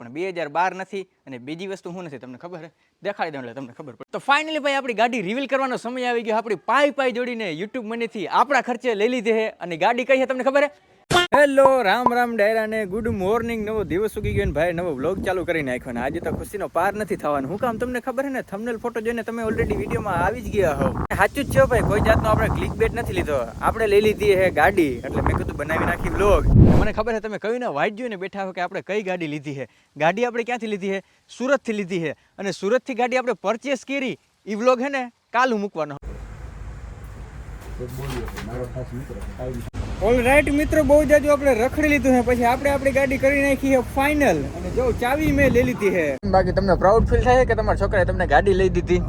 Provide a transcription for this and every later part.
પણ બે હજાર બાર નથી અને બીજી વસ્તુ શું નથી, તમને ખબર દેખાડી દઉં એટલે તમને ખબર પડે. તો ફાઇનલી ભાઈ આપણી ગાડી રિવીલ કરવાનો સમય આવી ગયો. આપણી પાઈ પાઈ જોડીને યુટ્યુબ મનીથી આપણા ખર્ચે લઈ લીધી છે અને ગાડી કઈ છે તમને ખબર છે હેલો, રામ રામ ડાયરા ને ગુડ મોર્નિંગ. નવો દિવસ ઉગી ગયો ને ભાઈ, નવો વ્લોગ ચાલુ કરી નાખ્યો ને આજે તો ખુશીનો પાર નથી થવાનો. હું કામ તમને ખબર છે ને? થંબનેલ ફોટો જોઈને તમે ઓલરેડી વિડીયોમાં આવી જ ગયા હો. સાચું જ છે ભાઈ, કોઈ જાતનો આપણે ક્લિક બેટ નથી લીધો. આપણે લઈ લીધી હે ગાડી. એટલે મેં કીધું બનાવી નાખી વ્લોગ. મને ખબર છે તમે કયું ને વાઇટ જોઈને બેઠા હો કે આપણે કઈ ગાડી લીધી છે ગાડી આપણે ક્યાંથી લીધી છે સુરતથી લીધી છે અને સુરતથી ગાડી આપણે પરચેસ કરી. એ વ્લોગ હે ને કાલું મૂકવાનો. ઓલ રાઈટ મિત્રો બહુ જાજુ આપણે રખડી લીધું છે. પછી આપણે આપણી ગાડી કરી નાખી છે ફાઇનલ અને જો ચાવી મેં લઈ લીધી છે. બાકી તમને પ્રાઉડ ફીલ થાય કે તમારા છોકરાએ તમને ગાડી લઈ દીધી?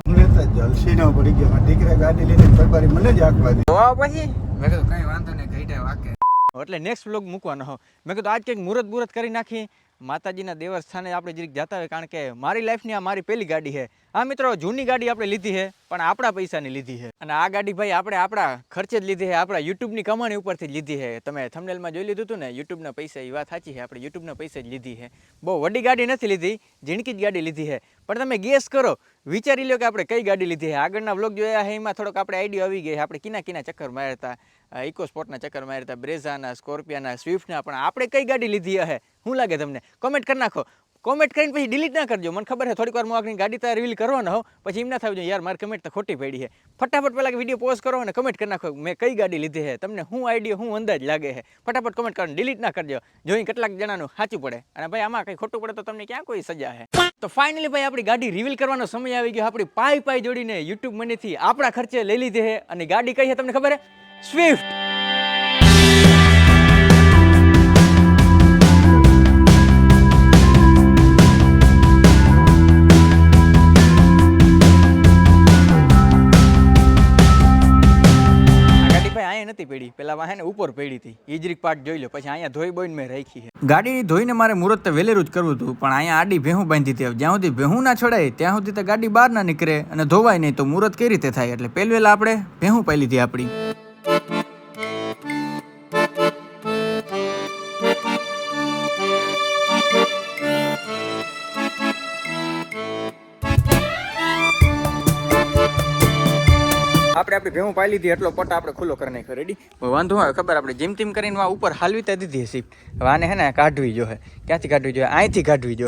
જલસી ન પડી ગયો દીકરા ગાડી લઈને ફરફરી મને જ આંકવા દે તો પછી? મેં કીધું કઈ વાંધો નહીં ગઈ વાકે. એટલે નેક્સ્ટ વ્લોગ મૂકવાનો હો. મેં કીધું આજ કંઈક મુહૂર્ત બુરત કરી નાખી માતાજીના દેવસ્થાને આપણે જરીક જતા હોય, કારણ કે મારી લાઈફની આ મારી પહેલી ગાડી છે. આ મિત્રો, જૂની ગાડી આપણે લીધી છે, પણ આપણા પૈસાની લીધી છે. અને આ ગાડી ભાઈ આપણે આપણા ખર્ચે જ લીધી છે, આપણા યુટ્યુબની કમાણી ઉપરથી લીધી છે. તમે થમનેલમાં જોઈ લીધું હતું ને, યુટ્યુબના પૈસા, એ વાત સાચી છે, આપણે યુટ્યુબના પૈસા જ લીધી છે. બહુ વડી ગાડી નથી લીધી, ઝીણકી જ ગાડી લીધી છે. પણ તમે ગેસ કરો, વિચારી લો કે આપણે કઈ ગાડી લીધી છે. આગળના બ્લોગ જોયા છે એમાં થોડોક આપણે આઈડિયા આવી ગઈ આપણે કિના કિના ચક્કર મારતા ઇકો સ્પોર્ટના ચક્કર મારતા બ્રેઝાના, સ્કોર્પિયાના, સ્વિફ્ટના પણ આપણે કઈ ગાડી લીધી હે? શું લાગે તમને? કોમેન્ટ કરી નાખો. કોમેન્ટ કરીને પછી ડિલીટ ના કરજો. મને ખબર છે, થોડીક વાર આગળ ગાડી તારે રિવીલ કરવાનો હો પછી એમ ના થવું જોઈએ યાર, મારી કમેન્ટ તો ખોટી પડી છે. ફટાફટ પહેલાં વીડિયો પોઝ કરો અને કમેન્ટ કરી નાખો મેં કઈ ગાડી લીધી છે તમને હું આઈડિયો હું અંદાજ લાગે છે? ફટાફટ કમેન્ટ કરો ડિલીટ ના કરજો. જોઈ કેટલાક જણાનું સાચું પડે. અને ભાઈ, આમાં કંઈ ખોટું પડે તો તમને ક્યાં કોઈ સજા છે તો ફાઇનલી ભાઈ, આપણી ગાડી રિવીલ કરવાનો સમય આવી ગયો. આપણી પાઈ પાઈ જોડીને યુટ્યુબ મનીથી આપણા ખર્ચે લઈ લીધી છે અને ગાડી કઈ છે, તમને ખબર છે સ્વિફ્ટ ગાડી ભાઈ અહીંયા નથી પડી. પેલા વાહે ઉપર પડી હતી. ઈજરીક પાર્ટ જોઈ લો. પછી અહીંયા ધોઈ બોઈને મેં રાખી છે. ગાડીની ધોઈને મારે મુહૂર્ત તો વેલેરું જ કરવું હતું પણ અહીંયા આડી ભેહું બાંધી હતી. જ્યાં સુધી ભેહું ના છોડાય ત્યાં સુધી તો ગાડી બહાર ના નીકળે અને ધોવાય નહીં તો મુહૂર્ત કઈ રીતે થાય? એટલે પહેલ આપણે ભેહું પહેલી હતી આપણી. આપણે આપણે ભેહું પાઈ લીધી, એટલો પટ આપણે ખુલ્લો કરી નાખ્યો. રેડી વાંધો હોય, ખબર આપણે જીમ તીમ કરીને આ ઉપર હાલવી તે દીધી હશે. હવે આને હે ને કાઢવી જોઈએ. ક્યાંથી કાઢવી જોઈએ? અહીંથી કાઢવી જો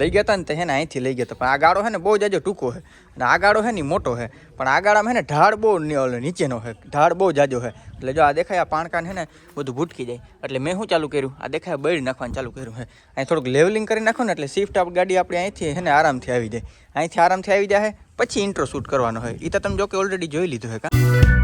લઈ ગયા હતા ને તો હે ને અહીંથી લઈ ગયા હતા પણ આ ગાળો હે ને બહુ જાજો ટૂંકો હે અને આગાડો ગાડો હે ને મોટો હે. પણ આગાડામાં ગાડામાં હે ને ઢાળ બહુ ની- નીચેનો હે. ઢાળ બહુ જાજો હે. એટલે જો આ દેખાય આ પાણકાન હે ને બધું ભૂટકી જાય. એટલે મેં શું ચાલુ કર્યું? આ દેખાય બળી નાખવાનું ચાલુ કર્યું હે. અહીં થોડુંક લેવલિંગ કરી નાખો ને એટલે શિફ્ટ આપ ગાડી આપણી અહીંથી હે ને આરામથી આવી જાય. અહીંથી આરામથી આવી જાય પછી ઇન્ટ્રો શૂટ કરવાનો હોય એ તો તમે જો કે ઓલરેડી જોઈ લીધું હે કાં?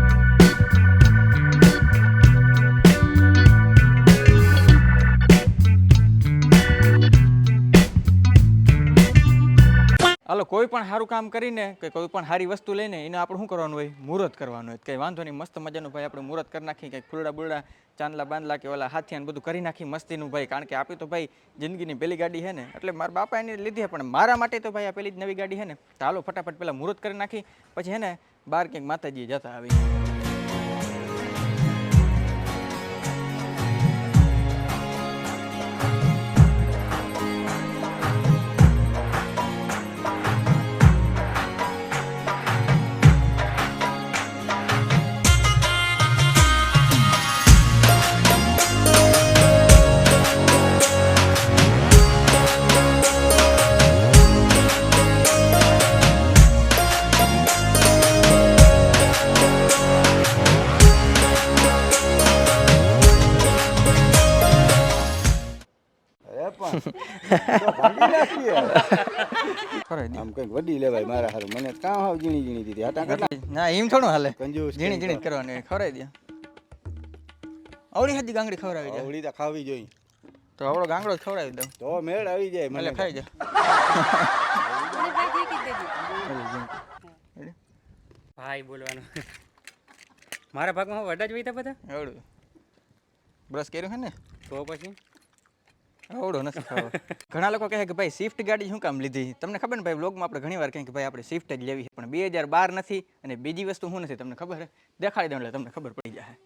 હાલો, કોઈ પણ સારું કામ કરીને કે કોઈ પણ સારી વસ્તુ લઈને એને આપણે શું કરવાનું હોય? મુહૂર્ત કરવાનું હોય. કંઈ વાંધો નહીં, મસ્ત મજાનું ભાઈ આપણે મુહૂર્ત કરી નાખી કંઈક ફૂલડા બુલડા, ચાંદલા બાંદલા કે ઓલા હાથિયાને બધું કરી નાખી મસ્તીનું ભાઈ. કારણ કે આપી તો ભાઈ જિંદગીની પહેલી ગાડી છે ને, એટલે મારા બાપા એની લીધી પણ મારા માટે તો ભાઈ આ પહેલી જ નવી ગાડી છે ને. તો હાલો, ફટાફટ પહેલાં મુહૂર્ત કરી નાખી પછી હે ને બહાર ક્યાંક માતાજી જતા આવી આમ કંઈક વડી લેવાય મારા હારું મને કાં હાવ ઝીણી ઝીણી દીધી આટા કેટલા ના એમ થોડું હાલે કંજૂસ ઝીણી ઝીણી જ કરવાની ખવડાવી દે આવડી હાજી ગાંગડી ખવડાવી દે આવડી તો ખાવી જોઈએ તો આવડો ગાંગડો જ ખવડાવી દઉં તો મેળ આવી જાય મને ખાઈ જા ભાઈ બોલવાનું મારા ભાગમાં હું વડા જ વહીતા બધા બ્રશ કર્યું છે ને તો પછી આવડો નથી ખાવો. ઘણા લોકો કહે કે ભાઈ સ્વિફ્ટ ગાડી શું કામ લીધી? તમને ખબર ને ભાઈ બ્લોગમાં આપણે ઘણી વાર કહીએ કે ભાઈ આપણે સ્વિફ્ટ જ લેવી છે પણ બે હજાર બાર નથી અને બીજી વસ્તુ શું નથી તમને ખબર દેખાડી દઉં એટલે તમને ખબર પડી જાય.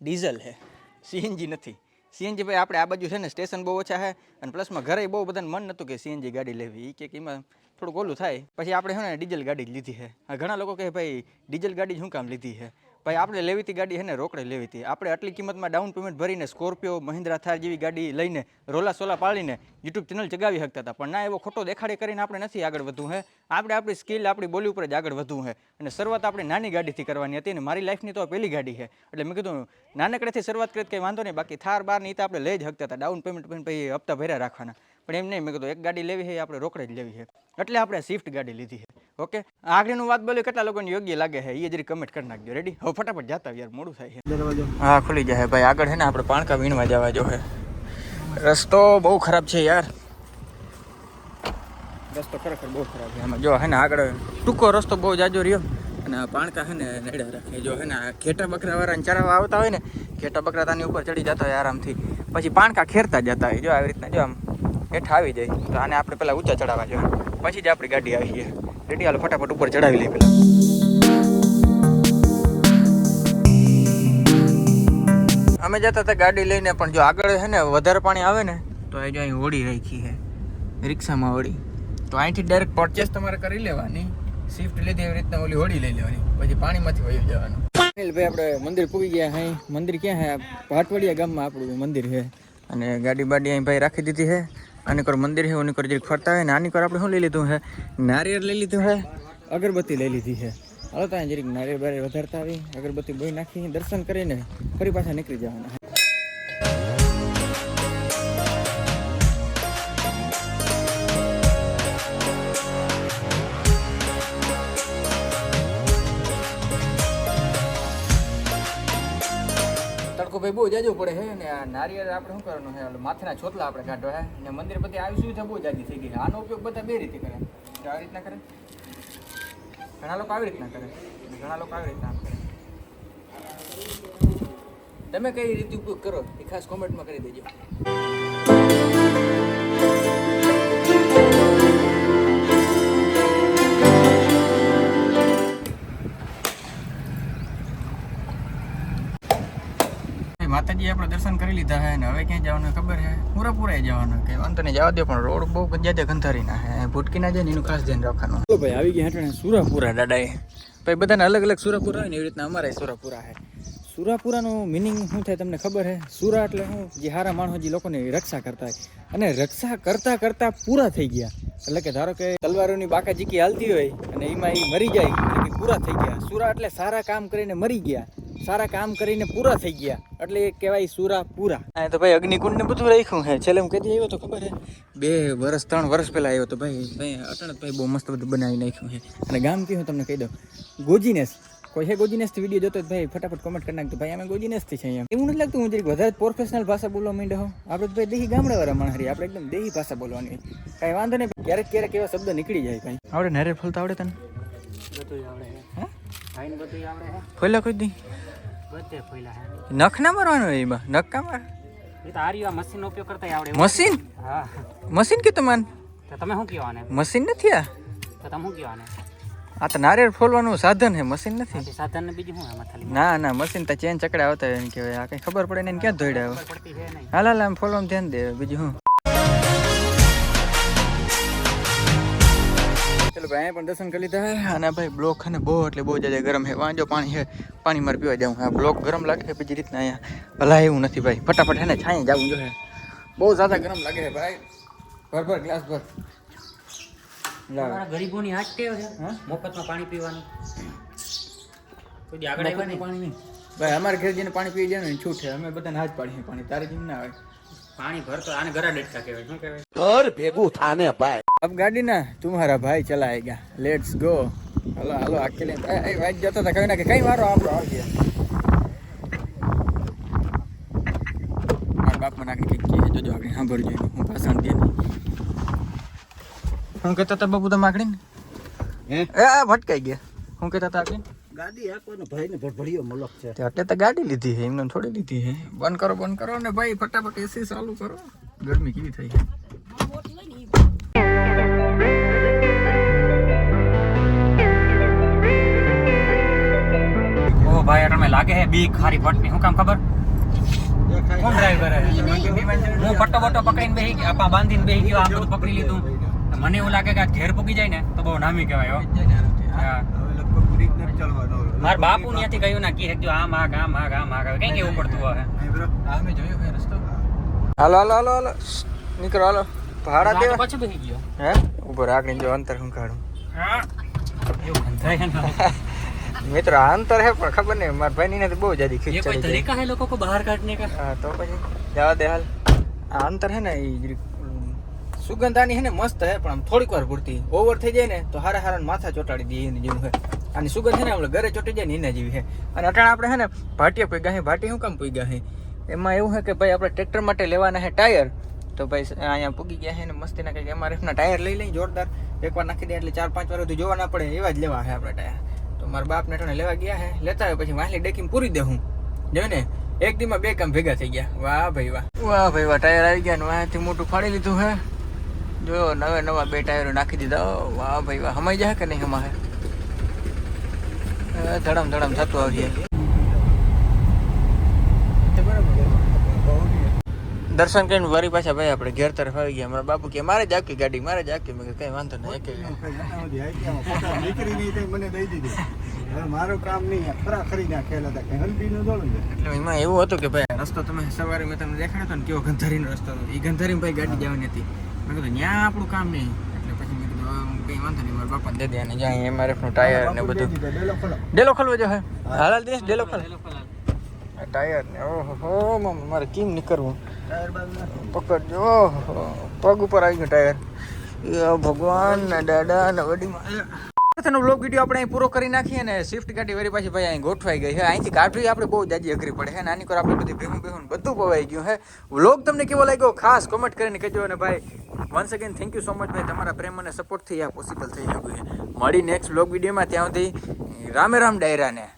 ડીઝલ છે. સીએનજી નથી. સીએનજી ભાઈ આપણે આ બાજુ છે ને સ્ટેશન બહુ ઓછા છે અને પ્લસમાં ઘરે બહુ બધાને મન નહોતું કે સીએનજી ગાડી લેવી. એ કે એમાં થોડુંક ઓલું થાય. પછી આપણે છે ને ડીઝલ ગાડી જ લીધી છે. ઘણા લોકો કહે ભાઈ ડીઝલ ગાડી જ શું કામ લીધી છે? ભાઈ, આપણે લેવી હતી ગાડી છે ને, રોકડે લેવી હતી. આપણે આટલી કિંમતમાં ડાઉન પેમેન્ટ ભરીને સ્કોર્પિયો મહિન્દ્રા, થાર જેવી ગાડી લઈને રોલા સોલા પાળીને યુટ્યુબ ચેનલ ચગાવી શકતા હતા. પણ ના, એવો ખોટો દેખાડે કરીને આપણે નથી આગળ વધવું હે. આપણે આપણી સ્કિલ આપણી બોલી ઉપર જ આગળ વધવું હે. અને શરૂઆત આપણે નાની ગાડીથી કરવાની હતી અને મારી લાઈફની તો પહેલી ગાડી છે એટલે મેં કીધું, નાનકડેથી શરૂઆત કરી, કંઈ વાંધો નહીં. બાકી થાર, બારની તો આપણે લઈ જ શકતા હતા. ડાઉન પેમેન્ટ પછી હપ્તા ભર્યા રાખવાના. પણ એમ નહીં, મેં કીધું, એક ગાડી લેવી છે આપણે રોકડે જ લેવી છે એટલે આપણે સ્વિફ્ટ ગાડી લીધી છે ઓકે? આગળનું વાત બોલ્યું કેટલા લોકોને યોગ્ય લાગે છે? એ જરી કમેન્ટ કરી નાખજો. રેડી હવે ફટાફટ જતા યાર મોડું થાય છે. દરવાજો. હા ખુલી જાય ભાઈ આગળ છે ને આપણે પાણકા વીણવા જવા જો છે. રસ્તો બહુ ખરાબ છે યાર. રસ્તો ખરેખર બહુ ખરાબ છે. આમાં જો હે ને આગળ ટૂંકો રસ્તો બહુ જાજો રહ્યો. અને આ પાણકા છે ને નડ્યા રાખે. જો હે ને ઘેટા બકરા વાળાને ચરાવવા આવતા હોય ને ઘેટા બકરા તાની ઉપર ચડી જતા હોય આરામથી. પછી પાણકા ખેરતા જતા હોય. જો આવી રીતના જો આમ હેઠા આવી જાય. તો આને આપણે પહેલાં ઊંચા ચડાવવા જોઈએ. પછી જ આપણી ગાડી આવી છે રેડી ફટાફટ ઉપર ચડાવી લઈ પેલા. અમે જતા હતા ગાડી લઈને, પણ જો આગળ છે ને વધારે પાણી આવે ને, તો એ જો અહીં હોડી રાખી છે રિક્ષામાં હોડી. તો અહીંથી ડાયરેક્ટ પરચેસ તમારે કરી લેવાની. શિફ્ટ લીધી એવી રીતના ઓલી હોડી લઈ લેવાની. પછી પાણીમાંથી વહી જવાનું. ભાઈ આપણે મંદિર પૂગી ગયા હે. મંદિર ક્યાં હે? ભાટવડિયા ગામમાં આપણું મંદિર છે અને ગાડી બાડી અહીં ભાઈ રાખી દીધી છે આની કોર મંદિર છે ઓની જે ફરતા હોય ને આની આપણે શું લઈ લીધું છે નારિયેળ લઈ લીધું છે અગરબત્તી લઈ લીધી છે હાલો ત્યાં જરીક નારિયેળ બારે વધારતા આવી અગરબત્તી બોઈ નાખી, દર્શન કરીને ફરી પાછા નીકળી જવાના ભાઈ બહુ જાજો પડે છે ને આ નારિયેળ આપણે શું કરવાનું છે માથાના છોતલા આપણે કાઢવા હે? ને મંદિર બધી આવી સુવિધા બહુ જાજી થઈ ગઈ આનો ઉપયોગ બધા બે રીતે કરે. આવી રીતના કરે? ઘણા લોકો આવી રીતના કરે. ઘણા લોકો આવી રીતના કરે. તમે કઈ રીતે ઉપયોગ કરો એ ખાસ કોમેન્ટમાં કરી દેજો. દર્શન કરી લીધા હે ને હવે ક્યાં જવાનું ખબર હે? પૂરાપુરા જવાનું કે નહીં, જવા દો, પણ રોડ બહુ જ્યાદા ગંધારી ના હે. ભૂટકી ના જાય ને, એનું ખાસ ધ્યાન રાખવાનું. ચલો ભાઈ, આવી ગયા હેઠળ સુરાપુરા, દાદાએ. ભાઈ, બધાને અલગ અલગ સુરાપુરા હોય ને, એવી રીતના અમારે સુરાપુરા હે. સુરાપુરાનું મિનિંગ શું થાય તમને ખબર હે? સુરા એટલે શું? જે હારા માણસો જે લોકોને રક્ષા કરતા હોય. અને રક્ષા કરતા કરતા પૂરા થઈ ગયા. એટલે કે ધારો કે તલવારોની બાકા જીકી હાલતી હોય અને એમાં એ મરી જાય એટલે પૂરા થઈ ગયા. સુરા એટલે સારા કામ કરીને મરી ગયા. સારા કામ કરીને પૂરા થઈ ગયા. એટલે એ કહેવાય સુરા પૂરા. આ તો ભાઈ અગ્નિકુંડ ને બધું રાખ્યું હે છેલ્લે હું કદી આવ્યો તો ખબર હે બે વર્ષ ત્રણ વર્ષ પહેલા આવ્યો તો ભાઈ ભાઈ અટણ ભાઈ બહુ મસ્ત બધું બનાવી નાખ્યું હે અને ગામ કયું તમને કહી દઉં. ગોજીનેસ. કોઈ હે ગોજીનેસથી વીડિયો જોતો તો ભાઈ ફટાફટ કોમેન્ટ કરી નાખતો ભાઈ અમે ગોજીનેસથી છે અહીંયા. એવું નથી લાગતું હું જરીક વધારે પ્રોફેશનલ ભાષા બોલવા માંડ્યો હો આપણે તો ભાઈ દેહી ગામડાવાળા માણસ છીએ. આપણે એકદમ દેહી ભાષા બોલવાની કાંઈ વાંધો નહીં. ક્યારેક ક્યારેક એવા શબ્દ નીકળી જાય ભાઈ. આવડે નરે ફૂલતા આવડે તને? બધું આવડે ખાઈને બધું કોઈ દી? બધે નખ ના મારવાનો એમાં? નખ કા માર? એ તો આર્યું આ મશીનનો ઉપયોગ કરતા આવડે મશીન? હા. મશીન કે તમારે તો તમે શું કહો આને મશીન નથી આ? તો તમે શું કહો આને આ તો નારિયેળ ફોલવાનું સાધન છે મશીન નથી. સાધન ને બીજું શું ખાલી? ના ના મશીન તો ચેન ચકડા આવતા હોય એને કહેવાય. આ કઈ ખબર પડે ને ક્યાં ધોઈડા હાલ હાલ આમ ફોલવાનું ધ્યાન દે બીજું શું? ચલો ભાઈ અહીંયા પણ દર્શન કરી લીધા હે અને ભાઈ બ્લોક છે ને બહુ એટલે બહુ જ્યાદા ગરમ છે. વાંચો પાણી છે પાણી મારે પીવા જાઉં. આ બ્લોક ગરમ લાગે છે બીજી રીતના અહીંયા. ભલા એવું નથી ભાઈ. ફટાફટ હે ને છાંય જવું જોઈએ. બહુ જ્યાદા ગરમ લાગે છે ભાઈ. ભર ભર ગ્લાસ ભર. લાવ. તમારા ગરીબોની હાથ ટેવ છે? હા? મફતમાં પાણી પીવાનું. કોઈ દી આગળ આવ્યા નહીં? પાણી નહીં. ભાઈ અમારે ઘેર જઈને પાણી પી જાય ને છૂટ છે. અમે બધાને હાથ પાડીએ પાણી. તારે જેમ ના આવે? ભેગું થાને ભાઈ. અબ ગાડી ના તુમારા ભાઈ ચલાય ગયા. લેટ્સ ગો હાલો હાલો આખી લે એ વાઈટ તો કહ્યું ના કઈ મારો આપણો આવી ગયા બાપ મને આગળ હું ભાષણ દે હું કહેતો તો બાપુ તો માગણી ને ભટકાઈ ગયા. શું કહેતા હતા આગળ? ગાડી આપવાનો ભાઈ ને ભડભડિયો મલક છે. તે એટલે તો ગાડી લીધી છે એમને થોડી લીધી છે બંધ કરો બંધ કરો ને ભાઈ ફટાફટ એસી ચાલુ કરો. ગરમી કેવી થઈ? ઓ ભાઈ તમે લાગે હે બી ખારી ફટની શું કામ ખબર? કોણ ડ્રાઈવર હું? પટ્ટો બટ્ટો પકડીને બેહી ગયો આપા બાંધીને બેહી ગયો આ બધું પકડી લીધું. મને એવું લાગે કે આ ઘેર પૂકી જાય ને તો બહુ નામી કહેવાય હો હા હવે લગભગ બ્રિજ નથી ચાલવાનો માર બાપુ ત્યાંથી કહ્યું ના કી જો આમ આગ આમ આગ આમ આગ કઈ કેવું પડતું આવે આમે જોયો કઈ રસ્તો. હાલો હાલો હાલો હાલો. નીકળો હાલો. ભાડા દે પછી બની ગયો. હે? ઊભો રાખણી જો અંતર હું કાઢું. મિત્ર અંતર હે પણ ખબર નહીં મારા ભાઈ ની બહુ જાદી ખીચ ચડી ગઈ તરીકા હે લોકો કો બહાર કાઢને કા? હા તો પછી જવા દે હાલ. આ અંતર હે ને ઈ સુગંધાની હે ને મસ્ત હે પણ આમ થોડીક વાર પૂરતી. ઓવર થઈ જાય ને તો હારા હારા માથા ચોટાડી દે એની જેમ હે. આની સુગંધ છે ને આપણે ઘરે ચોટી જાય ને એના જેવી છે. અને અટાણે આપણે છે ને ભાટિયા પૂગ્યા હે ભાટી શું કામ પૂગ્યા છે? એમાં એવું હે કે ભાઈ આપણે ટ્રેક્ટર માટે લેવાના હે ટાયર. તો ભાઈ અહીંયા પૂગી ગયા હે ને મસ્તીના કંઈક એમઆરએફ ના ટાયર લઈ લઈ જોરદાર એકવાર નાખી દે એટલે ચાર પાંચ વાર જોવા ના પડે, એવા જ લેવા છે આપણે ટાયર. તો મારા બાપને અટાણે લેવા ગયા હે લેતા આવે પછી વાંસલી ડેકીને પૂરી દે હું. જો ને? એક દીમાં બે કામ ભેગા થઈ ગયા. વાહ ભાઈ વાહ. વાહ ભાઈ વાહ, ટાયર આવી ગયા ને વાંથી મોટું ફાડી લીધું હે જો નવે નવા બે ટાયરો નાખી દીધા. વાહ ભાઈ વાહ, હમાઈ જાય કે નહીં હમાય? ધડમ ધડમ થતું નહીં. દર્શન કરીને વરી પાછા ભાઈ આપણે ઘેર તરફ આવી ગયા. મારા બાપુ કે, મારે જ આખી ગાડી, મારે જ આખી. મેં કઈ વાંધો નહીં મને દઈ દીધી મારું કામ નહીં. ખરા ખરી નાખેલા હતા એમાં એવું હતું કે ભાઈ, રસ્તો તમે સવારે મેં તમને દેખાડ્યો હતો ને કેવો ગંધારીનો રસ્તો હતો. એ ગંધારીમાં ભાઈ ગાડી જવાની હતી. મેં કીધું ત્યાં આપણું કામ નહીં. કંઈ વાંધો નહીં મારા બાપાને દે જ્યાં એમઆરએફ ટાયર ને બધું. ડેલો ખોલો ડેલો ખોલવો જો હાલ દેશ ડેલો ખોલ ટાયર ને ઓહો મમ્મી મારે કેમ નીકળવું પકડજો ઓહો પગ ઉપર આવી ગયું ટાયર ભગવાન ના દાદા ને વડીમાં સાથેનો વીડિયો આપણે અહીં પૂરો કરી નાખીએ ને સ્વિફ્ટ ગાડી પાછી ભાઈ અહીં ગોઠવાઈ ગઈ છે. અહીંથી કાઢવી આપણે બહુ જાજી અઘરી પડે નાની કોર આપણે બધી ભેહું બધું પવાઈ ગયું છે. વ્લોગ તમને કેવો લાગ્યો? ખાસ કોમેન્ટ કરીને કહેજો અને ભાઈ once again thank you so much ભાઈ. તમારા પ્રેમ અને સપોર્ટથી પોસિબલ થઈ ગયું છે. મળી નેક્સ્ટ વ્લોગ વિડીયોમાં ત્યાં સુધી રામે રામ ડાયરાને.